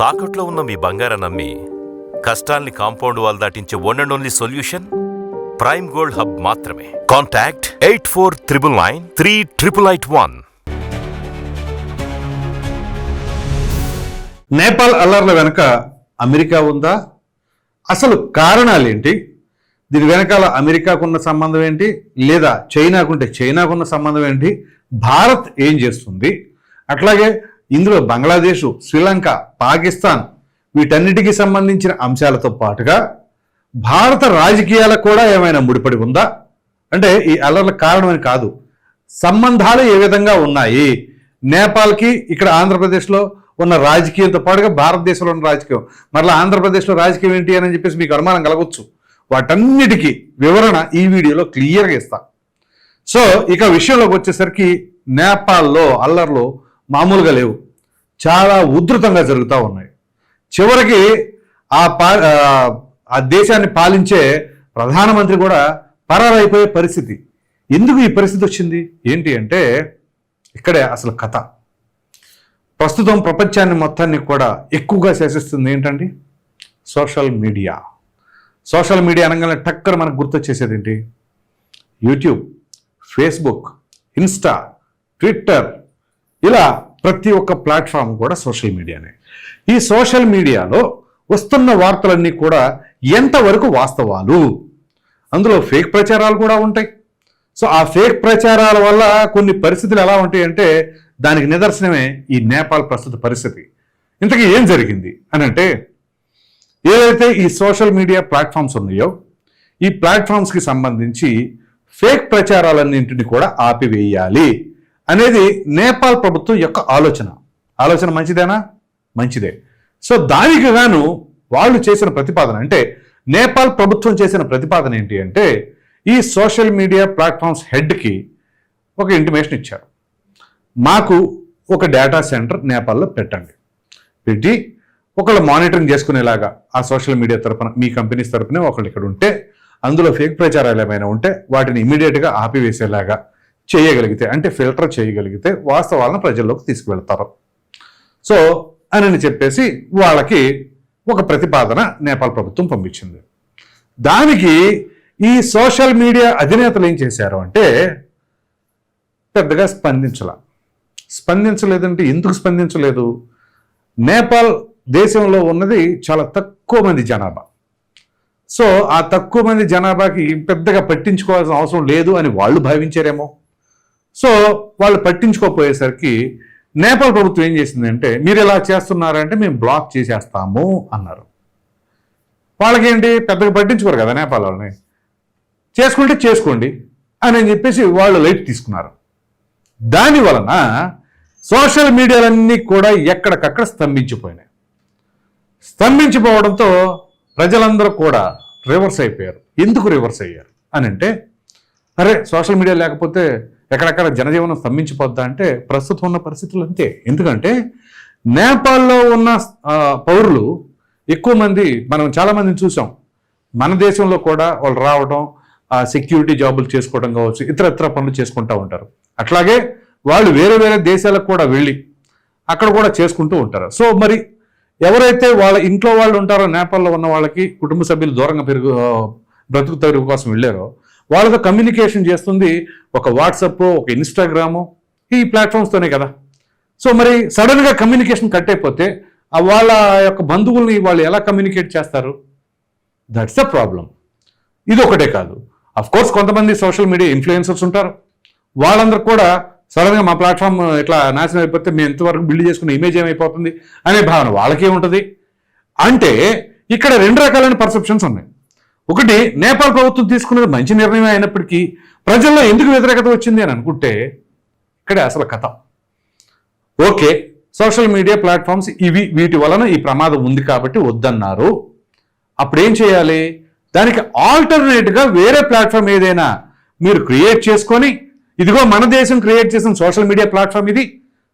తాకట్లో ఉన్న మీ బంగారం నమ్మి కష్టాల్ని compound wall దాటించే one and only solution prime gold hub మాత్రమే. Contact eight four triple nine three triple eight one Nepal అల్లర్ల వెనక అమెరికా ఉందా? అసలు కారణాలేంటి? దీని వెనకాల అమెరికాకున్న సంబంధం ఏంటి? లేదా చైనాకుంటే చైనాకున్న సంబంధం ఏంటి? భారత్ ఏం చేస్తుంది? అట్లాగే ఇందులో బంగ్లాదేశ్ శ్రీలంక పాకిస్తాన్ వీటన్నిటికీ సంబంధించిన అంశాలతో పాటుగా భారత రాజకీయాలకు కూడా ఏమైనా ముడిపడి ఉందా? అంటే ఈ అల్లర్ల కారణమని కాదు. సంబంధాలు ఏ విధంగా ఉన్నాయి? నేపాల్కి ఇక్కడ ఆంధ్రప్రదేశ్లో ఉన్న రాజకీయంతో పాటుగా భారతదేశంలో ఉన్న రాజకీయం. మరలా ఆంధ్రప్రదేశ్లో రాజకీయం ఏంటి అని చెప్పేసి మీకు అనుమానం కలగవచ్చు వాటన్నిటికీ వివరణ ఈ వీడియోలో క్లియర్గా ఇస్తా. సో ఇక విషయంలోకి వచ్చేసరికి నేపాల్లో అల్లర్లు మామూలుగా లేవు. చాలా ఉధృతంగా జరుగుతూ ఉన్నాయి. చివరికి ఆ పా ఆ, దేశాన్ని పాలించే ప్రధానమంత్రి కూడా పరారైపోయే పరిస్థితి. ఎందుకు ఈ పరిస్థితి వచ్చింది? ఏంటి అంటే ఇక్కడే అసలు కథ. ప్రస్తుతం ప్రపంచాన్ని మొత్తాన్ని కూడా ఎక్కువగా శాసిస్తుంది ఏంటండి? Social media. సోషల్ మీడియా అనగానే టక్కర్ మనకు గుర్తొచ్చేసేది ఏంటి? యూట్యూబ్ ఫేస్బుక్ ఇన్స్టా ట్విట్టర్ ఇలా ప్రతి ఒక్క ప్లాట్ఫామ్ కూడా సోషల్ మీడియానే. ఈ సోషల్ మీడియాలో వస్తున్న వార్తలన్నీ కూడా ఎంతవరకు వాస్తవాలు? అందులో ఫేక్ ప్రచారాలు కూడా ఉంటాయి. సో ఆ ఫేక్ ప్రచారాల వల్ల కొన్ని పరిస్థితులు ఎలా ఉంటాయి అంటే దానికి నిదర్శనమే ఈ నేపాల్ ప్రస్తుత పరిస్థితి. ఇంతకీ ఏం జరిగింది అని అంటే ఏదైతే ఈ సోషల్ మీడియా ప్లాట్ఫామ్స్ ఉన్నాయో ఈ ప్లాట్ఫామ్స్కి సంబంధించి ఫేక్ ప్రచారాలన్నింటిని కూడా ఆపివేయాలి. అనేది నేపాల్ ప్రభుత్వం యొక్క ఆలోచన. ఆలోచన మంచిదేనా? మంచిదే. సో దానికి గాను వాళ్ళు చేసిన ప్రతిపాదన అంటే నేపాల్ ప్రభుత్వం చేసిన ప్రతిపాదన ఏంటి అంటే ఈ సోషల్ మీడియా ప్లాట్ఫామ్స్ హెడ్కి ఒక ఇంటిమేషన్ ఇచ్చారు. మాకు ఒక డేటా సెంటర్ నేపాల్లో పెట్టండి. పెట్టి ఒకళ్ళు మానిటరింగ్ చేసుకునేలాగా ఆ సోషల్ మీడియా తరపున మీ కంపెనీస్ తరపున ఒకళ్ళు ఇక్కడ ఉంటే అందులో ఫేక్ ప్రచారాలు ఏమైనా ఉంటే వాటిని ఇమీడియట్గా ఆపివేసేలాగా చేయగలిగితే అంటే ఫిల్టర్ చేయగలిగితే వాస్తవాలను ప్రజల్లోకి తీసుకువెళ్తారు. సో అని చెప్పేసి వాళ్ళకి ఒక ప్రతిపాదన నేపాల్ ప్రభుత్వం పంపించింది. దానికి ఈ సోషల్ మీడియా అధినేతలు ఏం చేశారు అంటే పెద్దగా స్పందించాల. స్పందించలేదంటే ఎందుకు స్పందించలేదు? నేపాల్ దేశంలో ఉన్నది చాలా తక్కువ మంది జనాభా. సో ఆ తక్కువ మంది జనాభాకి పెద్దగా పట్టించుకోవాల్సిన అవసరం లేదు అని వాళ్ళు భావించారేమో? సో వాళ్ళు పట్టించుకోపోయేసరికి నేపాల్ ప్రభుత్వం ఏం చేసిందంటే మీరు ఇలా చేస్తున్నారంటే మేము బ్లాక్ చేసేస్తాము అన్నారు. వాళ్ళకేంటి? పెద్దగా పట్టించుకోరు కదా నేపాల్ వాళ్ళని. చేసుకుంటే చేసుకోండి అని అని చెప్పేసి వాళ్ళు లైట్ తీసుకున్నారు. దాని వలన సోషల్ మీడియాలన్నీ కూడా ఎక్కడికక్కడ స్తంభించిపోయినాయి. స్తంభించిపోవడంతో ప్రజలందరూ కూడా రివర్స్ అయిపోయారు. ఎందుకు రివర్స్ అయ్యారు? అని అంటే అరే సోషల్ మీడియా లేకపోతే ఎక్కడెక్కడ జనజీవనం స్తంభించిపోద్దా అంటే ప్రస్తుతం ఉన్న పరిస్థితులు అంతే. ఎందుకంటే నేపాల్లో ఉన్న పౌరులు ఎక్కువ మంది మనం చాలామందిని చూసాం. మన దేశంలో కూడా వాళ్ళు రావడం ఆ సెక్యూరిటీ జాబులు చేసుకోవడం కావచ్చు ఇతర ఇతర పనులు చేసుకుంటూ ఉంటారు. అట్లాగే వాళ్ళు వేరే వేరే దేశాలకు కూడా వెళ్ళి అక్కడ కూడా చేసుకుంటూ ఉంటారు. సో మరి ఎవరైతే వాళ్ళ ఇంట్లో వాళ్ళు ఉంటారో నేపాల్లో ఉన్న వాళ్ళకి కుటుంబ సభ్యులు దూరంగా పెరుగు బ్రతుకు తెరుగు కోసం వెళ్ళారో వాళ్ళతో కమ్యూనికేషన్ చేస్తుంది ఒక వాట్సప్ ఒక ఇన్స్టాగ్రాము ఈ ప్లాట్ఫామ్స్తోనే కదా. సో మరి సడన్గా కమ్యూనికేషన్ కట్ అయిపోతే వాళ్ళ యొక్క బంధువుల్ని వాళ్ళు ఎలా కమ్యూనికేట్ చేస్తారు? దట్స్ ద ప్రాబ్లం ఇది ఒకటే కాదు. అఫ్ కోర్స్ కొంతమంది సోషల్ మీడియా ఇన్ఫ్లుయెన్సర్స్ ఉంటారు. వాళ్ళందరూ కూడా సడన్గా మా ప్లాట్ఫామ్ ఇట్లా నాశనం అయిపోతే మేము ఎంతవరకు బిల్డ్ చేసుకున్న ఇమేజ్ ఏమైపోతుంది అనే భావన వాళ్ళకే ఉంటుంది. అంటే ఇక్కడ రెండు రకాలైన పర్సెప్షన్స్ ఉన్నాయి. ఒకటి నేపాల్ ప్రభుత్వం తీసుకున్నది మంచి నిర్ణయం అయినప్పటికీ ప్రజల్లో ఎందుకు వ్యతిరేకత వచ్చింది అని అనుకుంటే ఇక్కడే అసలు కథ. ఓకే సోషల్ మీడియా ప్లాట్ఫామ్స్ ఇవి వీటి వలన ఈ ప్రమాదం ఉంది కాబట్టి వద్దన్నారు. అప్పుడేం చేయాలి? దానికి ఆల్టర్నేట్గా వేరే ప్లాట్ఫామ్ ఏదైనా మీరు క్రియేట్ చేసుకొని ఇదిగో మన దేశం క్రియేట్ చేసిన సోషల్ మీడియా ప్లాట్ఫామ్ ఇది.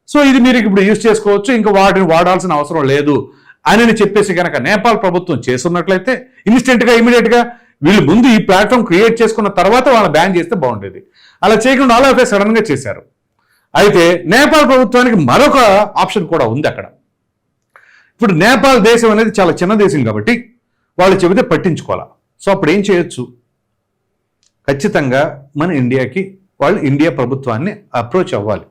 సో ఇది మీరు ఇప్పుడు యూజ్ చేసుకోవచ్చు ఇంకా వాటిని వాడాల్సిన అవసరం లేదు అని చెప్పేసి కనుక నేపాల్ ప్రభుత్వం చేస్తున్నట్లయితే ఇన్స్టెంట్గా ఇమీడియట్గా వీళ్ళు ముందు ఈ ప్లాట్ఫామ్ క్రియేట్ చేసుకున్న తర్వాత వాళ్ళని బ్యాన్ చేస్తే బాగుండేది. అలా చేయకుండా ఆల్ ఆఫ్ సడన్గా చేశారు. అయితే నేపాల్ ప్రభుత్వానికి మరొక ఆప్షన్ కూడా ఉంది అక్కడ. ఇప్పుడు నేపాల్ దేశం అనేది చాలా చిన్న దేశం కాబట్టి వాళ్ళు చెబితే పట్టించుకోవాలా. సో అప్పుడు ఏం చేయొచ్చు? ఖచ్చితంగా మన ఇండియాకి వాళ్ళు ఇండియా ప్రభుత్వాన్ని అప్రోచ్ అవ్వాలి.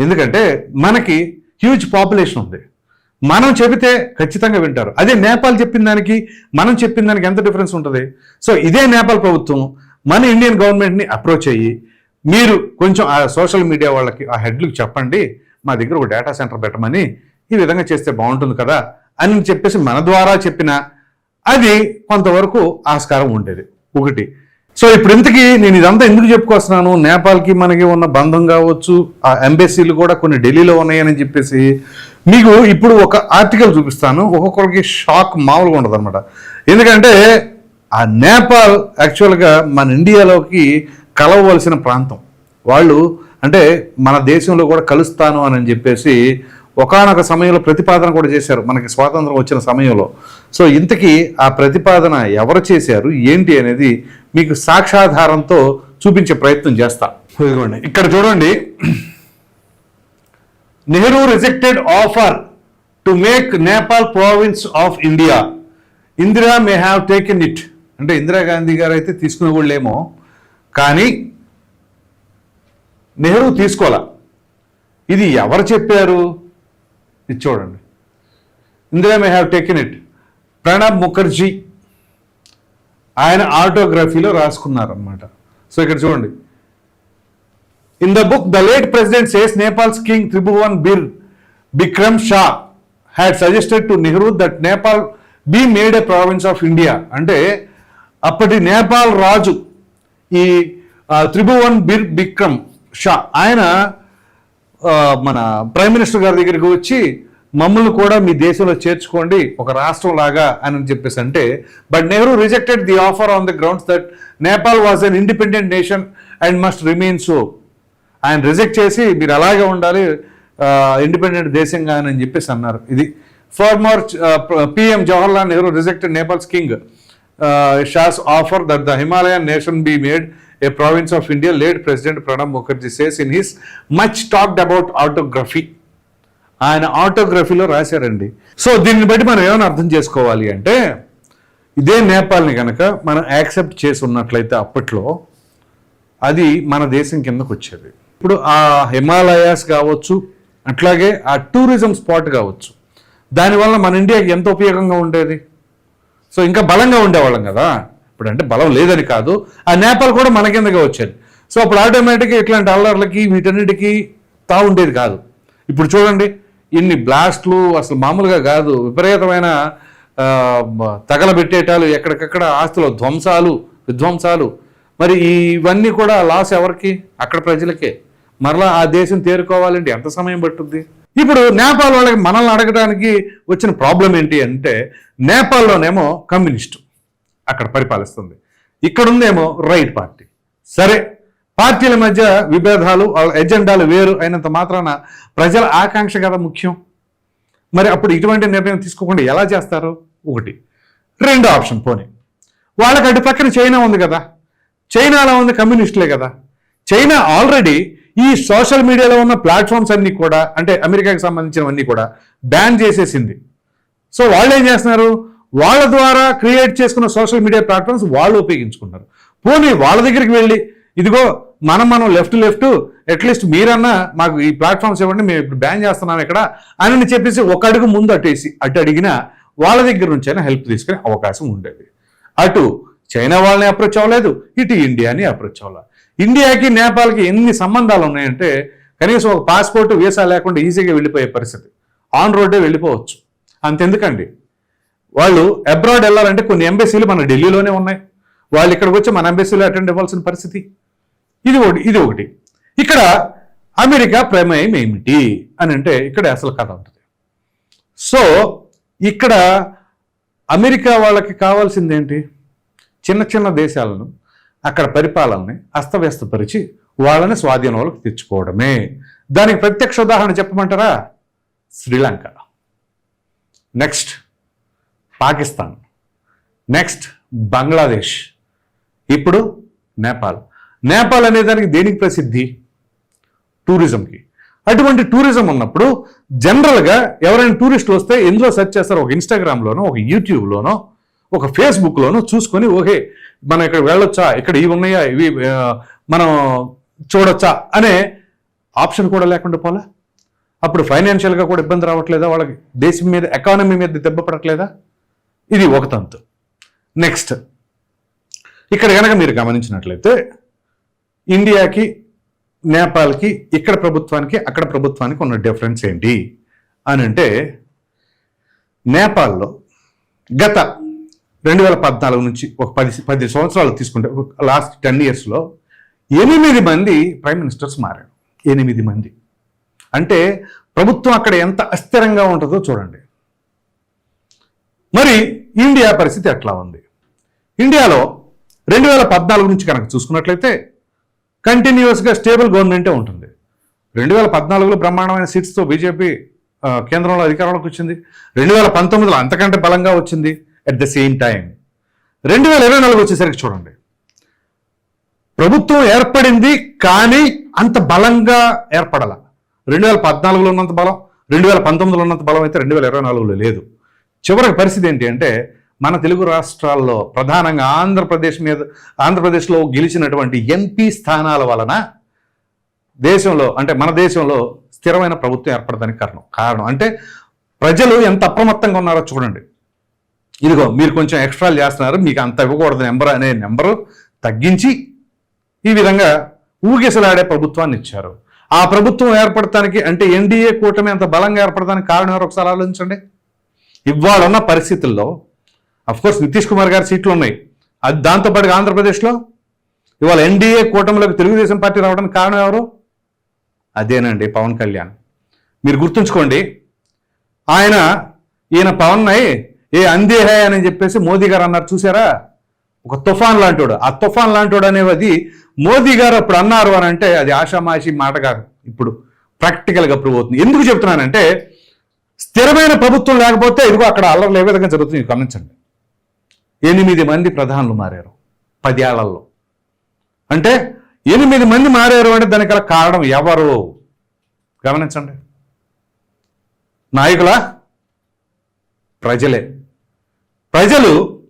ఎందుకంటే మనకి హ్యూజ్ పాపులేషన్ ఉంది. మనం చెబితే ఖచ్చితంగా వింటారు. అదే నేపాల్ చెప్పిన దానికి మనం చెప్పిన దానికి ఎంత డిఫరెన్స్ ఉంటుంది? సో ఇదే నేపాల్ ప్రభుత్వం మన ఇండియన్ గవర్నమెంట్ని అప్రోచ్ అయ్యి మీరు కొంచెం ఆ సోషల్ మీడియా వాళ్ళకి ఆ హెడ్లకు చెప్పండి మా దగ్గర ఒక డేటా సెంటర్ పెట్టమని ఈ విధంగా చేస్తే బాగుంటుంది కదా అని చెప్పేసి మన ద్వారా చెప్పిన అది కొంతవరకు ఆస్కారం ఉండేది. ఒకటి. సో ఇప్పుడు ఇంతకీ నేను ఇదంతా ఎందుకు చెప్పుకొస్తున్నాను? నేపాల్కి మనకి ఉన్న బంధం కావచ్చు ఆ ఎంబెసీలు కూడా కొన్ని ఢిల్లీలో ఉన్నాయని చెప్పేసి మీకు ఇప్పుడు ఒక ఆర్టికల్ చూపిస్తాను. ఒక్కొక్కరికి షాక్ మామూలుగా ఉండదు అనమాట ఎందుకంటే ఆ నేపాల్ యాక్చువల్గా మన ఇండియాలోకి కలవవలసిన ప్రాంతం. వాళ్ళు అంటే మన దేశంలో కూడా కలుస్తాను అని చెప్పేసి ఒకానొక సమయంలో ప్రతిపాదన కూడా చేశారు. మనకి స్వాతంత్రం వచ్చిన సమయంలో. సో ఇంతకీ ఆ ప్రతిపాదన ఎవరు చేశారు? ఏంటి అనేది మీకు సాక్షాధారంతో చూపించే ప్రయత్నం చేస్తా. ఇదిగోండి. ఇక్కడ చూడండి. Nehru rejected offer to make Nepal province of India Indira may have taken it అంటే ఇందిరాగాంధీ గారు అయితే తీసుకునే వాళ్ళేమో. కానీ నెహ్రూ తీసుకోవాల ఇది ఎవరు చెప్పారు? ఇది చూడండి. Indira may have taken it Pranab Mukherjee ఆయన ఆటోగ్రఫీలో రాసుకున్నారనమాట సో ఇక్కడ చూడండి. In the book the late president says Nepal's king Tribhuvan Bir Bikram Shah had suggested to Nehru that Nepal be made a province of India అంటే అప్పటి నేపాల్ రాజు ఈ త్రిభువన్ బిర్ బిక్రమ్ షా ఆయన మన ప్రైమ్ మినిస్టర్ గారి దగ్గరికి వచ్చి మమ్మల్ని కూడా మీ దేశంలో చేర్చుకోండి ఒక రాష్ట్రం లాగా అని చెప్పేసి. అంటే but Nehru rejected the offer on the grounds that Nepal was an independent nation and must remain so ఆయన రిజెక్ట్ చేసి మీరు అలాగే ఉండాలి ఇండిపెండెంట్ దేశంగా అని చెప్పేసి అన్నారు. ఇది former PM Jawaharlal Nehru reject Nepal's king. Shah's offer that the Himalayan nation be made a province of India. Late president Pranab Mukherjee says in his much talked about autography. ఆయన ఆటోగ్రఫీలో రాశారండి. So దీన్ని బట్టి మనం ఏమైనా అర్థం చేసుకోవాలి అంటే ఇదే నేపాల్ని కనుక మనం యాక్సెప్ట్ చేసి ఉన్నట్లయితే అప్పట్లో అది మన దేశం కిందకు వచ్చేది. ఇప్పుడు ఆ హిమాలయాస్ కావచ్చు అట్లాగే ఆ టూరిజం స్పాట్ కావచ్చు దానివల్ల మన ఇండియాకి ఎంత ఉపయోగంగా ఉండేది? సో ఇంకా బలంగా ఉండేవాళ్ళం కదా? ఇప్పుడు అంటే బలం లేదని కాదు ఆ నేపాల్ కూడా మన కిందగా వచ్చేది. సో అప్పుడు ఆటోమేటిక్గా ఇట్లాంటి అల్లర్లకి వీటన్నిటికీ తా ఉండేది కాదు. ఇప్పుడు చూడండి ఇన్ని బ్లాస్ట్లు అసలు మామూలుగా కాదు. విపరీతమైన తగలబెట్టేటాలు ఎక్కడికక్కడ ఆస్తుల ధ్వంసాలు విధ్వంసాలు. మరి ఇవన్నీ కూడా లాస్ ఎవరికి? అక్కడ ప్రజలకే. మరలా ఆ దేశం తేరుకోవాలంటే ఎంత సమయం పట్టుద్ది? ఇప్పుడు నేపాల్ వాళ్ళకి మనల్ని అడగడానికి వచ్చిన ప్రాబ్లం ఏంటి అంటే నేపాల్లోనేమో కమ్యూనిస్టు అక్కడ పరిపాలిస్తుంది. ఇక్కడ ఉందేమో రైట్ పార్టీ. సరే పార్టీల మధ్య విభేదాలు వాళ్ళ ఎజెండాలు వేరు అయినంత మాత్రాన ప్రజల ఆకాంక్ష కదా ముఖ్యం. మరి అప్పుడు ఇటువంటి నిర్ణయం తీసుకోకుండా ఎలా చేస్తారు? ఒకటి. రెండో ఆప్షన్ పోనీ. వాళ్ళకి అటు పక్కన చైనా ఉంది కదా. చైనాలో ఉంది కమ్యూనిస్టులే కదా. చైనా ఆల్రెడీ ఈ సోషల్ మీడియాలో ఉన్న ప్లాట్ఫామ్స్ అన్ని కూడా అంటే అమెరికాకి సంబంధించినవన్నీ కూడా బ్యాన్ చేసేసింది. సో వాళ్ళు ఏం చేస్తున్నారు? వాళ్ళ ద్వారా క్రియేట్ చేసుకున్న సోషల్ మీడియా ప్లాట్ఫామ్స్ వాళ్ళు ఉపయోగించుకున్నారు. పోనీ వాళ్ళ దగ్గరికి వెళ్ళి ఇదిగో మనం మనం లెఫ్ట్ లెఫ్ట్ అట్లీస్ట్ మీరన్నా మాకు ఈ ప్లాట్ఫామ్స్ ఇవ్వండి మేము ఇప్పుడు బ్యాన్ చేస్తున్నాం ఇక్కడ అని చెప్పేసి ఒక అడుగు ముందు అటేసి అటు అడిగినా వాళ్ళ దగ్గర నుంచి అయినా హెల్ప్ తీసుకునే అవకాశం ఉండేది. అటు చైనా వాళ్ళని అప్రోచ్ అవ్వలేదు ఇటు ఇండియాని అప్రోచ్ అవ్వలేదు. ఇండియాకి నేపాల్కి ఎన్ని సంబంధాలు ఉన్నాయంటే కనీసం ఒక పాస్పోర్ట్ వీసా లేకుండా ఈజీగా వెళ్ళిపోయే పరిస్థితి. ఆన్ రోడ్డే వెళ్ళిపోవచ్చు. అంతెందుకండి? వాళ్ళు అబ్రాడ్ వెళ్ళాలంటే కొన్ని ఎంబెసీలు మన ఢిల్లీలోనే ఉన్నాయి. వాళ్ళు ఇక్కడికి వచ్చి మన ఎంబెసీలో అటెండ్ ఇవ్వాల్సిన పరిస్థితి. ఇది ఒకటి ఇది ఒకటి. ఇక్కడ అమెరికా ప్రమేయం ఏమిటి అని అంటే ఇక్కడ అసలు కథ ఉంటుంది. సో ఇక్కడ అమెరికా వాళ్ళకి కావాల్సింది ఏంటి చిన్న చిన్న దేశాలను అక్కడ పరిపాలనని అస్తవ్యస్తపరిచి వాళ్ళని స్వాధీనంలోకి తెచ్చుకోవడమే. దానికి ప్రత్యక్ష ఉదాహరణ చెప్పమంటారా? శ్రీలంక. నెక్స్ట్ పాకిస్తాన్. నెక్స్ట్ బంగ్లాదేశ్. ఇప్పుడు నేపాల్. నేపాల్ అనే దానికి దేనికి ప్రసిద్ధి? టూరిజంకి. అటువంటి టూరిజం ఉన్నప్పుడు జనరల్గా ఎవరైనా టూరిస్టులు వస్తే ఎందులో సెర్చ్ చేస్తారు ఒక ఇన్స్టాగ్రామ్లోనో ఒక యూట్యూబ్లోనో ఒక ఫేస్బుక్లోనో చూసుకొని ఓహే మనం ఇక్కడ వెళ్ళొచ్చా? ఇక్కడ ఇవి ఉన్నాయా? ఇవి మనం చూడొచ్చా? అనే ఆప్షన్ కూడా లేకుండా పోలే. అప్పుడు ఫైనాన్షియల్గా కూడా ఇబ్బంది రావట్లేదా వాళ్ళకి? దేశం మీద ఎకానమీ మీద దెబ్బ పడట్లేదా? ఇది ఒక తంతు. నెక్స్ట్ ఇక్కడ కనుక మీరు గమనించినట్లయితే ఇండియాకి నేపాల్కి ఇక్కడ ప్రభుత్వానికి అక్కడ ప్రభుత్వానికి ఉన్న డిఫరెన్స్ ఏంటి? అని అంటే నేపాల్లో గత రెండు వేల పద్నాలుగు నుంచి ఒక పది పది సంవత్సరాలు తీసుకుంటే లాస్ట్ టెన్ ఇయర్స్లో ఎనిమిది మంది ప్రైమ్ మినిస్టర్స్ మారారు. ఎనిమిది మంది. అంటే ప్రభుత్వం అక్కడ ఎంత అస్థిరంగా ఉంటుందో చూడండి. మరి ఇండియా పరిస్థితి ఎట్లా ఉంది? ఇండియాలో రెండు వేల పద్నాలుగు నుంచి కనుక చూసుకున్నట్లయితే కంటిన్యూస్గా స్టేబుల్ గవర్నమెంటే ఉంటుంది. రెండు వేల పద్నాలుగులో బ్రహ్మాండమైన సీట్స్తో బీజేపీ కేంద్రంలో అధికారంలోకి వచ్చింది. రెండు వేల పంతొమ్మిదిలో అంతకంటే బలంగా వచ్చింది. అట్ ద సేమ్ టైం రెండు వేల ఇరవై నాలుగు వచ్చేసరికి చూడండి. ప్రభుత్వం ఏర్పడింది కానీ అంత బలంగా ఏర్పడాల. రెండు వేల పద్నాలుగులో ఉన్నంత బలం రెండు వేల పంతొమ్మిదిలో ఉన్నంత బలం అయితే రెండు వేల ఇరవై నాలుగులో లేదు. చివరి పరిస్థితి ఏంటి అంటే మన తెలుగు రాష్ట్రాల్లో ప్రధానంగా ఆంధ్రప్రదేశ్ మీద ఆంధ్రప్రదేశ్లో గెలిచినటువంటి ఎంపీ స్థానాల వలన దేశంలో అంటే మన దేశంలో స్థిరమైన ప్రభుత్వం ఏర్పడడానికి కారణం. కారణం అంటే ప్రజలు ఎంత అప్రమత్తంగా ఉన్నారో చూడండి. ఇదిగో మీరు కొంచెం ఎక్స్ట్రాలు చేస్తున్నారు మీకు అంత ఇవ్వకూడదు నెంబర్ అనే నెంబరు తగ్గించి ఈ విధంగా ఊగిసలాడే ప్రభుత్వాన్ని ఇచ్చారు. ఆ ప్రభుత్వం ఏర్పడటానికి అంటే ఎన్డీఏ కూటమి అంత బలంగా ఏర్పడటానికి కారణం ఎవరు ఒకసారి ఆలోచించండి? ఇవాళన్న పరిస్థితుల్లో అఫ్కోర్స్ నితీష్ కుమార్ గారి సీట్లు ఉన్నాయి. అది దాంతోపాటుగా ఆంధ్రప్రదేశ్లో ఇవాళ ఎన్డీఏ కూటమిలోకి తెలుగుదేశం పార్టీ రావడానికి కారణం ఎవరు? అదేనండి పవన్ కళ్యాణ్. మీరు గుర్తుంచుకోండి ఆయన ఈయన పవన్ నాయ్ ఏ అందేహే అని చెప్పేసి మోదీ గారు అన్నారు చూసారా? ఒక తుఫాన్ లాంటోడు. ఆ తుఫాన్ లాంటోడు అనేది మోదీ గారు అప్పుడు అన్నారు అని అంటే అది ఆషామాషి మాట కాదు. ఇప్పుడు ప్రాక్టికల్గా ప్రూవ్ అవుతుంది. ఎందుకు చెప్తున్నానంటే స్థిరమైన ప్రభుత్వం లేకపోతే ఇదిగో అక్కడ అల్లర్లు ఏ విధంగా జరుగుతుంది గమనించండి. ఎనిమిది మంది ప్రధానులు మారారు పది ఏళ్ళలో. అంటే ఎనిమిది మంది మారారు అంటే దానికి గల కారణం ఎవరు? గమనించండి. నాయకుల? ప్రజలే. ప్రజలు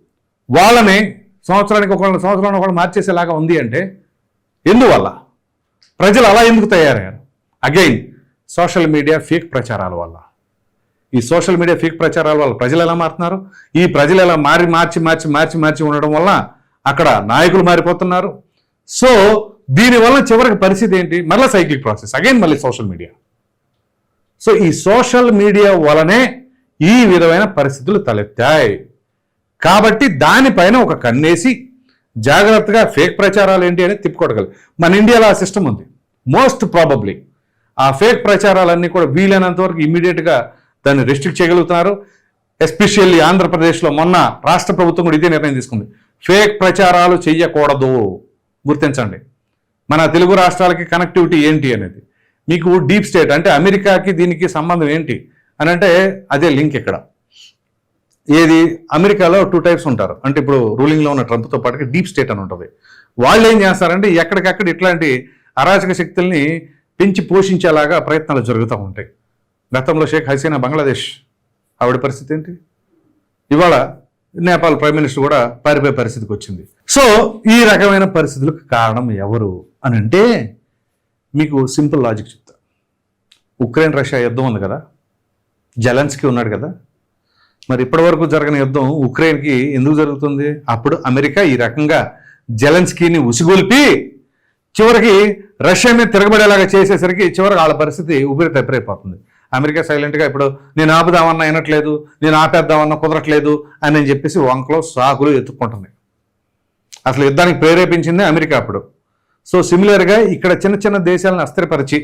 వాళ్ళని సంవత్సరానికి ఒక సంవత్సరానికి ఒకళ్ళు మార్చేసేలాగా ఉంది అంటే ఎందువల్ల? ప్రజలు అలా ఎందుకు తయారయ్యారు? అగైన్ సోషల్ మీడియా ఫేక్ ప్రచారాల వల్ల. ఈ సోషల్ మీడియా ఫేక్ ప్రచారాల వల్ల ప్రజలు ఎలా మారుతున్నారు? ఈ ప్రజలు ఎలా మారి మార్చి మార్చి మార్చి మార్చి ఉండడం వల్ల అక్కడ నాయకులు మారిపోతున్నారు. సో దీనివల్ల చివరికి పరిస్థితి ఏంటి? మళ్ళీ సైక్లిక్ ప్రాసెస్ అగైన్ మళ్ళీ సోషల్ మీడియా సో ఈ సోషల్ మీడియా వలనే ఈ విధమైన పరిస్థితులు తలెత్తాయి. కాబట్టి దానిపైన ఒక కన్నేసి జాగ్రత్తగా ఫేక్ ప్రచారాలు ఏంటి అనేది తిప్పుకోగలరు మన ఇండియాలో ఆ సిస్టమ్ ఉంది. మోస్ట్ ప్రాబబ్లీ ఆ ఫేక్ ప్రచారాలన్నీ కూడా వీలైనంత వరకు ఇమీడియట్గా దాన్ని రెస్ట్రిక్ట్ చేయగలుగుతున్నారు. ఎస్పెషల్లీ ఆంధ్రప్రదేశ్లో మొన్న రాష్ట్ర ప్రభుత్వం కూడా ఇదే నిర్ణయం తీసుకుంది. ఫేక్ ప్రచారాలు చెయ్యకూడదు. గుర్తించండి. మన తెలుగు రాష్ట్రాలకి కనెక్టివిటీ ఏంటి అనేది. మీకు డీప్ స్టేట్ అంటే అమెరికాకి దీనికి సంబంధం ఏంటి అని అంటే అదే లింక్ ఇక్కడ. ఏది? అమెరికాలో టూ టైప్స్ ఉంటారు. అంటే ఇప్పుడు రూలింగ్లో ఉన్న ట్రంప్తో పాటుగా డీప్ స్టేట్ అని ఉంటుంది. వాళ్ళు ఏం చేస్తారంటే ఎక్కడికక్కడ ఇట్లాంటి అరాచక శక్తుల్ని పెంచి పోషించేలాగా ప్రయత్నాలు జరుగుతూ ఉంటాయి. గతంలో షేక్ హసీనా బంగ్లాదేశ్ ఆవిడ పరిస్థితి ఏంటి? ఇవాళ నేపాల్ ప్రైమ్ మినిస్టర్ కూడా పారిపోయే పరిస్థితికి వచ్చింది. సో ఈ రకమైన పరిస్థితులకు కారణం ఎవరు అని అంటే మీకు సింపుల్ లాజిక్ చెప్తా. ఉక్రెయిన్ రష్యా యుద్ధం ఉంది కదా? జలన్స్కి ఉన్నాడు కదా? మరి ఇప్పటివరకు జరగని యుద్ధం ఉక్రెయిన్కి ఎందుకు జరుగుతుంది? అప్పుడు అమెరికా ఈ రకంగా జెలెన్స్కీని ఉసిగొల్పి చివరికి రష్యా మీద తిరగబడేలాగా చేసేసరికి చివరికి వాళ్ళ పరిస్థితి ఊపిరి తెప్పరైపోతుంది అమెరికా సైలెంట్గా ఇప్పుడు నేను ఆపుదామన్నా వినట్లేదు నేను ఆపేద్దామన్నా కుదరట్లేదు అని చెప్పేసి వంకలో సాకులు ఎత్తుక్కుంటుంది. అసలు యుద్ధానికి ప్రేరేపించింది అమెరికా అప్పుడు. సో సిమిలర్గా ఇక్కడ చిన్న చిన్న దేశాలను అస్థిరపరిచి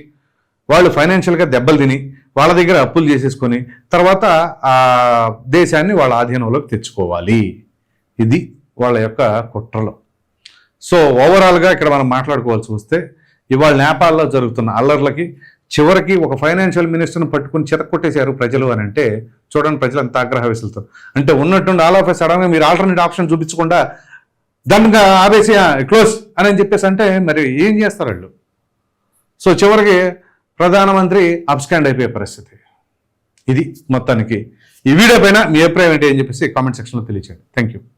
వాళ్ళు ఫైనాన్షియల్గా దెబ్బలు తిని వాళ్ళ దగ్గర అప్పులు చేసేసుకొని తర్వాత ఆ దేశాన్ని వాళ్ళ ఆధీనంలోకి తెచ్చుకోవాలి. ఇది వాళ్ళ యొక్క కుట్రలు. సో ఓవరాల్గా ఇక్కడ మనం మాట్లాడుకోవాల్సి వస్తే ఇవాళ నేపాల్లో జరుగుతున్న అల్లర్లకి చివరికి ఒక ఫైనాన్షియల్ మినిస్టర్ని పట్టుకుని చితక్కొట్టేశారు ప్రజలు అని అంటే చూడండి ప్రజలు అంత ఆగ్రహ వేసులతో. అంటే ఉన్నట్టుండి ఆల్ ఆఫ్ సడన్గా మీరు ఆల్టర్నేట్ ఆప్షన్ చూపించకుండా దమ్గా ఆవేశ క్లోజ్ అని చెప్పేసి అంటే మరి ఏం చేస్తారు వాళ్ళు? సో చివరికి ప్రధానమంత్రి అబ్స్కాండ్ అయిపోయే పరిస్థితి. ఇది మొత్తానికి. ఈ వీడియో పైన మీ అభిప్రాయం ఏంటి అని చెప్పేసి కామెంట్ సెక్షన్లో తెలియచేయండి. Thank you